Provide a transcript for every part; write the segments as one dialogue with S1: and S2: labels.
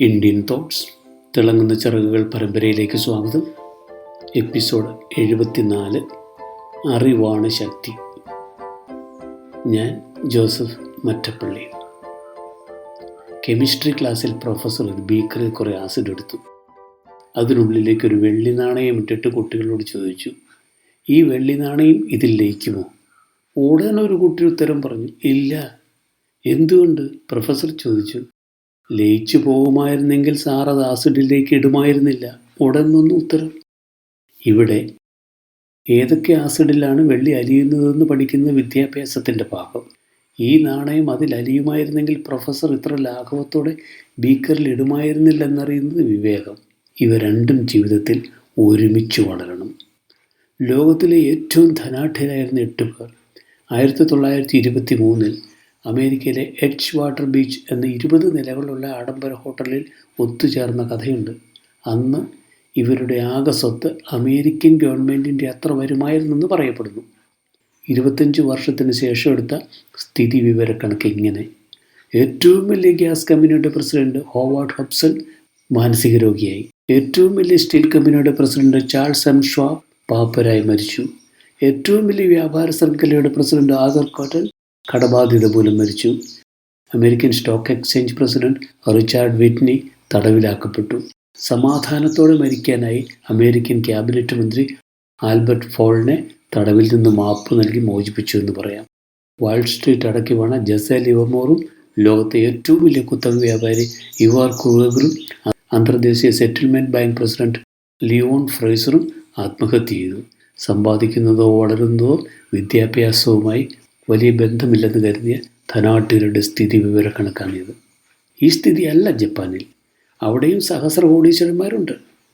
S1: Indian thoughts തിളങ്ങുന്ന ചിറകുകൾ പരമ്പരയിലേക്ക് സ്വാഗതം. എപ്പിസോഡ് എഴുപത്തിനാല് അറിവാണ് ശക്തി. ഞാൻ ജോസഫ് മറ്റപ്പള്ളി. കെമിസ്ട്രി ക്ലാസ്സിൽ പ്രൊഫസർ ഒരു ബീക്കറിൽ കുറേ ആസിഡ് എടുത്തു. അതിനുള്ളിലേക്ക് ഒരു വെള്ളി നാണയം ഇട്ടിട്ട് കുട്ടികളോട് ചോദിച്ചു ഈ വെള്ളി നാണയം ഇതിൽ ലയിക്കുമോ? ഉടനെ ഒരു കുട്ടി ഉത്തരം പറഞ്ഞു ഇല്ല. എന്തുകൊണ്ട്? പ്രൊഫസർ ചോദിച്ചു ലയിച്ചു പോകുമായിരുന്നെങ്കിൽ സാർ അത് ആസിഡിലേക്ക് ഇടുമായിരുന്നില്ല. ഉടൻ വന്നു ഉത്തരം. ഇവിടെ ഏതൊക്കെ ആസിഡിലാണ് വെള്ളി അലിയുന്നതെന്ന് പഠിക്കുന്ന വിദ്യാഭ്യാസത്തിന്റെ ഭാഗം ഈ നാണയം അതിൽ അലിയുമായിരുന്നെങ്കിൽ പ്രൊഫസർ ഇത്ര ലാഘവത്തോടെ ബീക്കറിൽ ഇടുമായിരുന്നില്ലെന്നറിയുന്നത് വിവേകം. ഇവ രണ്ടും ജീവിതത്തിൽ ഒരുമിച്ച് വളരണം. ലോകത്തിലെ ഏറ്റവും ധനാഠ്യരായിരുന്ന എട്ട് പേർ ആയിരത്തി തൊള്ളായിരത്തി ഇരുപത്തി മൂന്നിൽ അമേരിക്കയിലെ എഡ്ജ് വാട്ടർ ബീച്ച് എന്ന ഇരുപത് നിലകളുള്ള ആഡംബര ഹോട്ടലിൽ ഒത്തുചേർന്ന കഥയുണ്ട്. അന്ന് ഇവരുടെ ആകെ സ്വത്ത് അമേരിക്കൻ ഗവൺമെന്റിന്റെ അത്ര വരുമായിരുന്നെന്ന് പറയപ്പെടുന്നു. ഇരുപത്തഞ്ച് വർഷത്തിന് ശേഷം എടുത്ത സ്ഥിതി വിവരക്കണക്ക് ഇങ്ങനെ. ഏറ്റവും വലിയ ഗ്യാസ് കമ്പനിയുടെ പ്രസിഡന്റ് ഹോവാർഡ് ഹബ്സൺ മാനസിക രോഗിയായി. ഏറ്റവും വലിയ സ്റ്റീൽ കമ്പനിയുടെ പ്രസിഡന്റ് ചാൾസ് എം ഷ്വാബ് പാപ്പരായി മരിച്ചു. ഏറ്റവും വലിയ വ്യാപാര ശൃംഖലയുടെ പ്രസിഡന്റ് ആദർ കോട്ടൻ കടബാധ്യത മൂലം മരിച്ചു. American stock exchange president Richard Whitney തടവിലാക്കപ്പെട്ടു. സമാധാനത്തോടെ മരിക്കാനായി അമേരിക്കൻ ക്യാബിനറ്റ് മന്ത്രി ആൽബർട്ട് ഫോളിനെ തടവിൽ നിന്ന് മാപ്പ് നൽകി മോചിപ്പിച്ചു എന്ന് പറയാം. വാൾ സ്ട്രീറ്റ് അടക്കി വേണ ജസ ലിവമോറും ലോകത്തെ ഏറ്റവും വലിയ കുത്തക വ്യാപാരി യുവാർ കുറും അന്തർദേശീയ സെറ്റിൽമെന്റ് ബാങ്ക് പ്രസിഡന്റ് ലിയോൺ ഫ്രൈസറും ആത്മഹത്യ ചെയ്തു. സമ്പാദിക്കുന്നതോ വളരുന്നതോ വിദ്യാഭ്യാസവുമായി വലിയ ബന്ധമില്ലെന്ന് കരുതിയ ധനാട്ടികളുടെ സ്ഥിതി വിവരക്കണക്കാണിത് ഈ സ്ഥിതിയല്ല ജപ്പാനിൽ. അവിടെയും സഹസ്ര കോടീശ്വരന്മാരുണ്ട്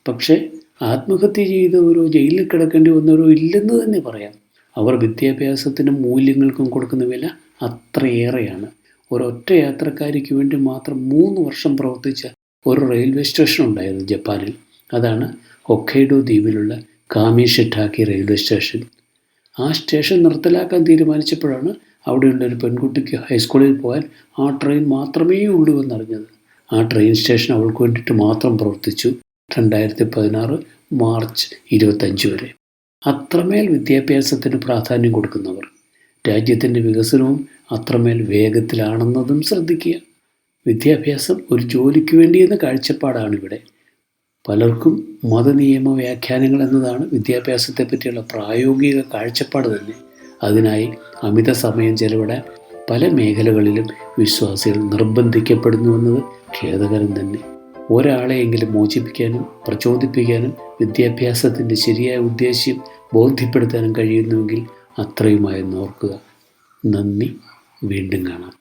S1: പക്ഷേ ആത്മഹത്യ ചെയ്തവരോ ജയിലിൽ കിടക്കേണ്ടി വന്നവരോ ഇല്ലെന്ന് തന്നെ പറയാം. അവർ വിദ്യാഭ്യാസത്തിനും മൂല്യങ്ങൾക്കും കൊടുക്കുന്ന വില അത്രയേറെയാണ്. ഒരൊറ്റ യാത്രക്കാരിക്ക് വേണ്ടി മാത്രം മൂന്ന് വർഷം പ്രവർത്തിച്ച ഒരു റെയിൽവേ സ്റ്റേഷൻ ഉണ്ടായിരുന്നു ജപ്പാനിൽ. അതാണ് ഹൊക്കൈഡോ ദ്വീപിലുള്ള കാമിഷിട്ടാക്കി റെയിൽവേ സ്റ്റേഷൻ. ആ സ്റ്റേഷൻ നിർത്തലാക്കാൻ തീരുമാനിച്ചപ്പോഴാണ് അവിടെയുള്ള ഒരു പെൺകുട്ടിക്ക് ഹൈസ്കൂളിൽ പോകാൻ ആ ട്രെയിൻ മാത്രമേ ഉള്ളൂ എന്നറിഞ്ഞത്. ആ ട്രെയിൻ സ്റ്റേഷൻ അവൾക്ക് വേണ്ടിയിട്ട് മാത്രം പ്രവർത്തിച്ചു രണ്ടായിരത്തി പതിനാറ് മാർച്ച് ഇരുപത്തഞ്ച് വരെ. അത്രമേൽ വിദ്യാഭ്യാസത്തിന് പ്രാധാന്യം കൊടുക്കുന്നവർ രാജ്യത്തിന്റെ വികസനവും അത്രമേൽ വേഗത്തിലാണെന്നതും ശ്രദ്ധിക്കുക. വിദ്യാഭ്യാസം ഒരു ജോലിക്ക് വേണ്ടിയെന്ന കാഴ്ചപ്പാടാണ് ഇവിടെ പലർക്കും മതനിയമ വ്യാഖ്യാനങ്ങൾ എന്നതാണ് വിദ്യാഭ്യാസത്തെ പറ്റിയുള്ള പ്രായോഗിക കാഴ്ചപ്പാട് തന്നെ. അതിനായി അമിത സമയം ചെലവിടാൻ പല മേഖലകളിലും വിശ്വാസികൾ നിർബന്ധിക്കപ്പെടുന്നുവെന്നത് ഖേദകരം തന്നെ. ഒരാളെയെങ്കിലും മോചിപ്പിക്കാനും പ്രചോദിപ്പിക്കാനും വിദ്യാഭ്യാസത്തിന്റെ ശരിയായ ഉദ്ദേശ്യം ബോധ്യപ്പെടുത്താനും കഴിയുന്നുവെങ്കിൽ അത്രയുമായി ഓർക്കുക. നന്ദി. വീണ്ടും കാണാം.